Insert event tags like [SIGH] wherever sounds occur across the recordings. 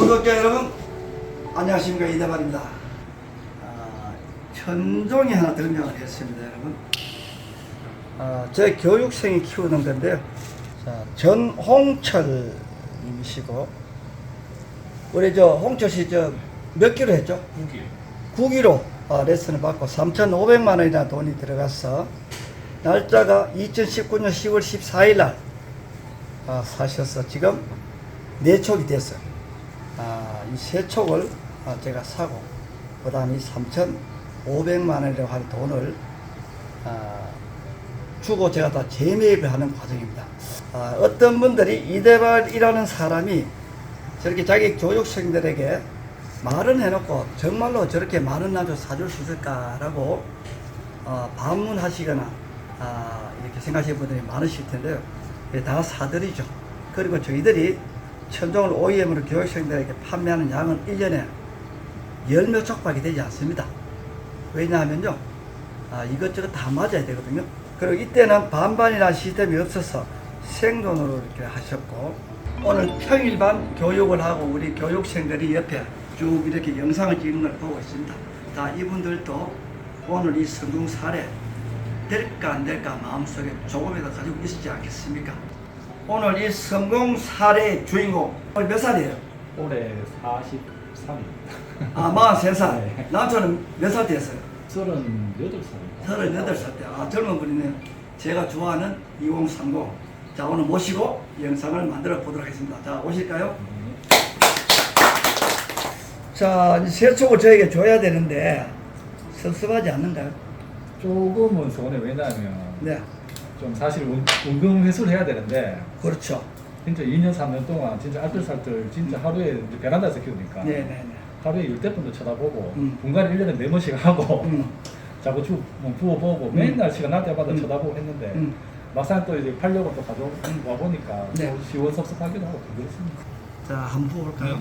구독자 여러분 안녕하십니까 이대발입니다. 아, 천종이 하나 등장을 했습니다, 여러분. 아, 제 교육생이 키우는 건데요. 자, 전홍철 님이시고 우리 저 홍철 씨 저 몇 킬로 했죠? 6일. 9기로 아, 레슨을 받고 3,500만 원이나 돈이 들어갔어. 날짜가 2019년 10월 14일 날 아, 사셔서 지금 네 촉이 됐어요. 아, 이세 촉을 아, 제가 사고 그 다음에 3,500만 원이라고 하는 돈을 아, 주고 제가 다 재매입을 하는 과정입니다. 아, 어떤 분들이 이대발이라는 사람이 저렇게 자기 교육생들에게 말은 해놓고 정말로 저렇게 많은 나주 사줄 수 있을까라고 어, 반문하시거나 아, 이렇게 생각하시는 분들이 많으실 텐데요. 다 사들이죠. 그리고 저희들이 천종을 OEM으로 교육생들에게 판매하는 양은 1년에 열몇 척밖에 되지 않습니다. 왜냐하면요. 아, 이것저것 다 맞아야 되거든요. 그리고 이때는 반반이라는 시스템이 없어서 생존으로 이렇게 하셨고 오늘 평일반 교육을 하고 우리 교육생들이 옆에 쭉 이렇게 영상을 찍는 걸 보고 있습니다. 다 이분들도 오늘 이 성공 사례 될까 안 될까 마음속에 조금이라도 가지고 있지 않겠습니까? 오늘 이 성공 사례의 주인공 오늘 몇 살이에요? 올해 43일. 아, 43살. [LAUGHS] 네. 남편은 몇살 됐어요? 38살. 38살 때. 아, 젊은 분이네요. 제가 좋아하는 2030. 자, 오늘 모시고 영상을 만들어 보도록 하겠습니다. 자, 오실까요? 자, 이제 세촉을 저에게 줘야 되는데 섭섭하지 않는가요? 조금은 서운해. 왜냐하면 네, 좀 사실 운- 운동 회수를 해야 되는데 그렇죠. 진짜 2년 3년 동안 진짜 알뜰살뜰 진짜 하루에 이제 베란다에서 키우니까 네, 네, 네. 하루에 열대 번도 쳐다보고 음. 분간을 1년에 4번씩 하고 음, [LAUGHS] 자꾸 주, 뭐 부어보고 음. 맨날 시간 날 때마다 음. 쳐다보고 했는데 음. 막상 또 이제 팔려고 또 가져와 보니까 네. 또 시원섭섭하기도 하고 그렇습니다. 자, 한번 부어볼까요?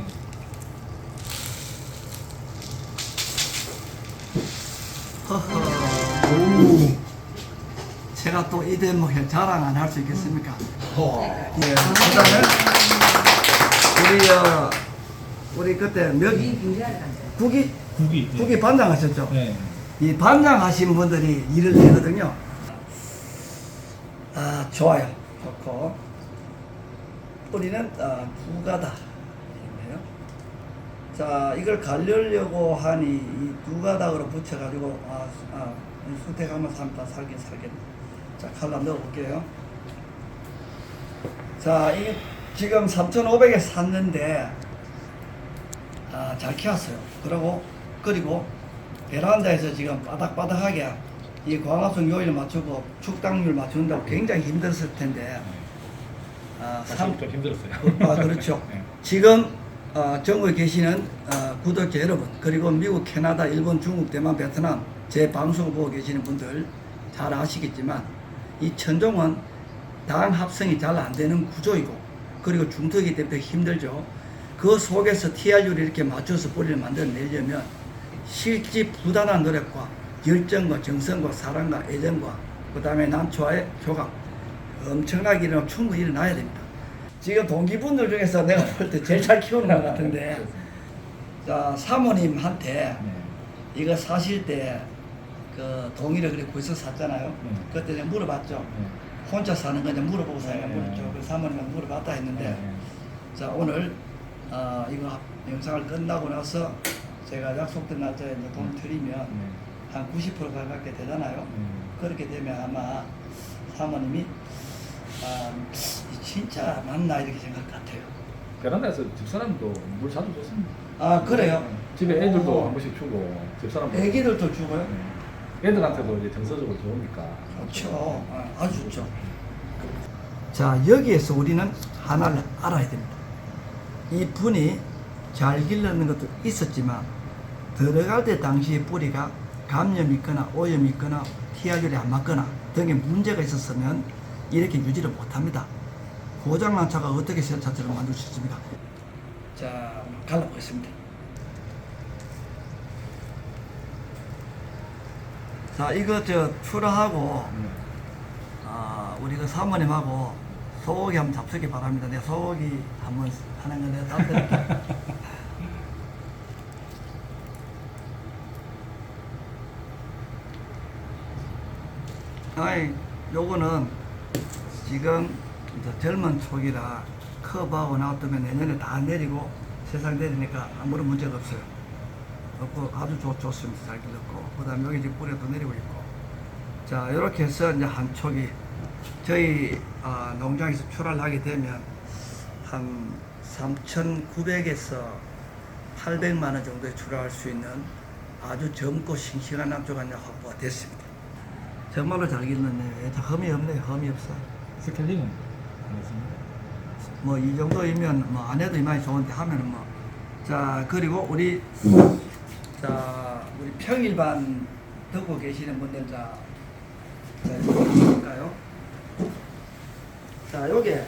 허허. 제가 또 이 대목에 자랑 안 할 수 있겠습니까? 예, 그다음에 우리 어, 우리 그때 몇 국이 국이. 국이 반장하셨죠? 네. 이 반장하신 분들이 일을 내거든요. 아 좋아요, 좋고 뿌리는 아, 두 가다. 있네요. 자 이걸 갈려려고 하니 이두 가닥으로 붙여가지고 아, 아 수택하면 삶다 살긴 살겠네. 자 칼라 넣어볼게요. 자, 이 지금 3,500에 샀는데 아, 잘 키웠어요. 그리고 그리고 베란다에서 지금 바닥바닥하게 이 광합성 요일 맞추고 축당률 맞춘다고 굉장히 힘들었을 텐데 아, 삼, 좀 힘들었어요. 아, 그렇죠. [LAUGHS] 네. 지금 어, 전국에 계시는 어, 구독자 여러분 그리고 미국, 캐나다, 일본, 중국, 대만, 베트남 제 방송을 보고 계시는 분들 잘 아시겠지만 이 천종은 당 합성이 잘 안 되는 구조이고 그리고 중턱이기 때문에 힘들죠. 그 속에서 TRU를 이렇게 맞춰서 뿌리를 만들어내려면 실지 부단한 노력과 열정과 정성과 사랑과 애정과 그 다음에 남초와의 교감 엄청나게 일어나면 충분히 일어나야 됩니다. 지금 동기분들 중에서 내가 볼 때 제일 잘 키우는 것 같은데 자 사모님한테 네. 이거 사실 때 그 동의를 그래 구해서 샀잖아요. 네. 그때 내가 물어봤죠. 네. 혼자 사는 건지 물어보고 사니까 네. 물었죠. 그 사모님한테 물어봤다 했는데 네. 자 오늘 어, 이거 영상을 끝나고 나서 제가 약속된 날짜에 이제 돈 드리면 네. 한90% 가깝게 되잖아요. 네. 그렇게 되면 아마 사모님이 아, 진짜 맞나 이렇게 생각 같아요. 베란다에서 집사람도 물 자주 줬습니다. 아 그래요? 집에 애들도 오. 한 번씩 주고 집사람도 애기들도 주고요? 네. 애들한테도 이제 정서적으로 좋으니까 좋죠. 아, 아주 좋죠. 자 여기에서 우리는 하나를 알아야 됩니다. 이 분이 잘 길러는 것도 있었지만 들어갈 때 당시에 뿌리가 감염이 있거나 오염이 있거나 티아줄이 안 맞거나 등의 문제가 있었으면 이렇게 유지를 못합니다. 고장난 차가 어떻게 새 차처럼 만들 수 있습니까? 자, 갈라보겠습니다. 자, 이거 저 출하하고 네. 아, 우리 그 사모님하고 소고기 한번 잡수기 바랍니다. 내가 소고기 한번 하는 거 내가 따드릴게. 아이, 요거는 지금 이제 젊은 촉이라 컵하고 놔두면 내년에 다 내리고 세상 내리니까 아무런 문제가 없어요. 없고 아주 좋, 좋습니다. 잘 길렀고. 그 다음에 여기 지금 뿌리도 내리고 있고. 자, 이렇게 해서 이제 한 촉이 저희 아, 농장에서 출하를 하게 되면 한 3,900에서 800만 원 정도에 출하할 수 있는 아주 젊고 싱싱한 남조가 확보가 됐습니다. 정말로 잘 길렀네요. 자, 흠이 없네요. 흠이 없어. 스케일링은 안 했습니다. 뭐 이 정도이면 뭐 안 해도 이만이 좋은데 하면은 뭐. 자, 그리고 우리 자, 우리 평일반 듣고 계시는 분들 자, 자, 이거 볼까요? 자, 요게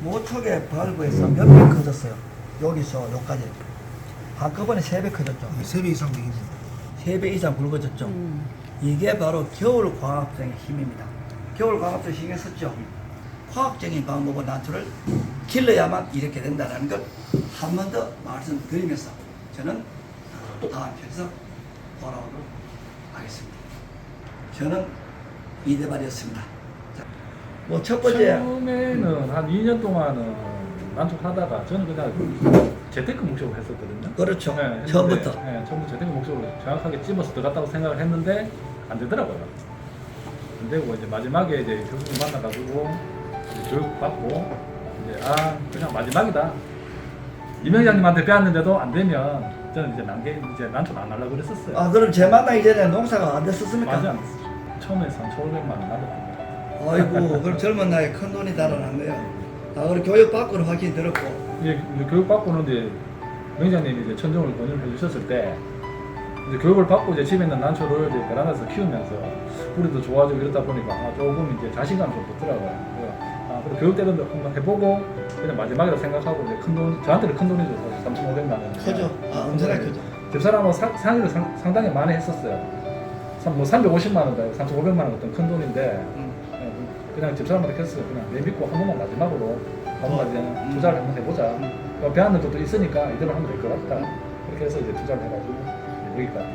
모촉의 발부에서 몇 배 커졌어요. 여기서 여기까지. 한꺼번에 세 배 커졌죠. 세 배 이상 되겠네. 세배 이상 굵어졌죠. 이게 바로 겨울 광합성의 힘입니다. 겨울 광합성 신경 썼죠. 화학적인 방법으로 난초를 길러야만 이렇게 된다는 걸 한 번 더 말씀드리면서 저는 다음 편에서 돌아오도록 하겠습니다. 저는 이대발이었습니다. 뭐첫 번째 처음에는 한 2년 동안은 만족하다가 저는 그냥 재테크 목적으로 했었거든요. 그렇죠. 네, 했는데, 처음부터. 네, 처음부터 재테크 목적으로 정확하게 집어서 들어갔다고 생각을 했는데 안 되더라고요. 안 되고 이제 마지막에 이제 교수님 만나가지고 이제 교육 받고 이제 아 그냥 마지막이다. 이명장님한테 배웠는데도 안 되면 저는 이제 난게 이제 난초를 안 하려고 그랬었어요. 아 그럼 제 만나기 전에 농사가 안 됐었습니까? 않았어요. 처음에 3,500만 원 나갔거든요. 아이고 그럼 젊은 나이에 큰 돈이 달아난 거예요. 아 그럼 교육 받고는 확실히 들었고 이제 교육 받고는 이제 명장님이 이제 천정을 권유를 해주셨을 때 이제 교육을 받고 이제 집에 있는 난초를 이제 베란다에서 키우면서 뿌리도 좋아지고 이러다 보니까 아, 조금 이제 자신감이 좀 붙더라고요. 그리고 교육 때도 한번 해보고 그냥 마지막이라 생각하고 이제 큰 돈, 저한테는 큰 돈이죠. 사실 3,500만 원. 크죠. 아 엄청나게 크죠. 집사람하고 상, 상의를 상, 상당히 많이 했었어요. 삼- 뭐 350만 원, 3,500만 원 어떤 큰 돈인데 음. 그냥, 그냥 집사람한테 했어요. 그냥 내 믿고 한 번만 마지막으로 한 번만 그냥 음. 투자를 한번 해보자. 그 배하는 것도 있으니까 이대로 하면 될 것 같다. 그렇게 해서 이제 투자를 해가지고 여기까지.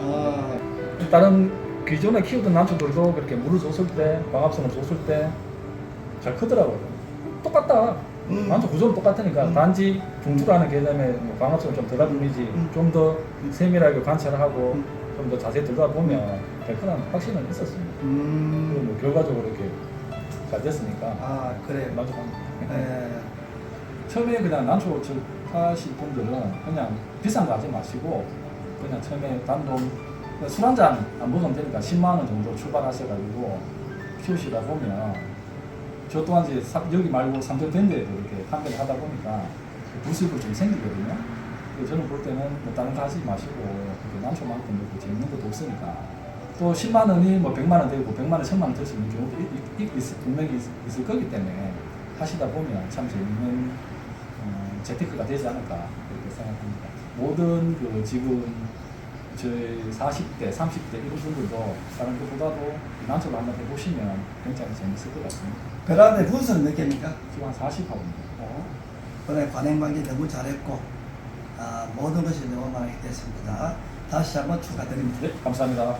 아 다른 기존에 키우던 난초들도 그렇게 물을 줬을 때, 광합성을 줬을 때 잘 크더라고요. 똑같다. 음. 난초 구조는 똑같으니까 음. 단지 중투라는 개념에 뭐 광합성을 좀 뿐이지 음. 좀더 세밀하게 관찰을 하고 음. 좀더 자세히 들어가 보면 될 거라는 확신은 있었습니다. 그리고 음. 뭐 결과적으로 이렇게 잘 됐으니까 아 그래요. 만족합니다. 예. [LAUGHS] 처음에 그냥 난초 즉 하실 분들은 그냥 비싼 거 하지 마시고 그냥 처음에 단돈 술 한 잔안 먹으면 되니까 10만 원 정도 출발하셔가지고 키우시다 보면 저 또한 이제 사- 여기 말고 삼성밴드에도 이렇게 판매를 하다 보니까 부수입을 좀 생기거든요. 그래서 저는 볼 때는 뭐 다른 거 하지 마시고 난초만큼 이렇게 재밌는 것도 없으니까 또 10만 원이 뭐 100만 원 되고 100만 원, 1000만 원 될 수 있는 경우도 있, 분명히 있, 있을 거기 때문에 하시다 보면 참 재밌는 어, 재테크가 되지 않을까 그렇게 생각합니다. 모든 그 지금 저희 40대, 30대 이런 분들도 다른 것보다도 난초를 한번 해보시면 굉장히 재밌을 것 같습니다. 베란다에 분수는 몇 개입니까? 지금 한 40하고입니다. 어. 그다음에 관행관계 너무 잘했고 아, 모든 것이 너무 많이 됐습니다. 다시 한번 축하드립니다. 네, 감사합니다.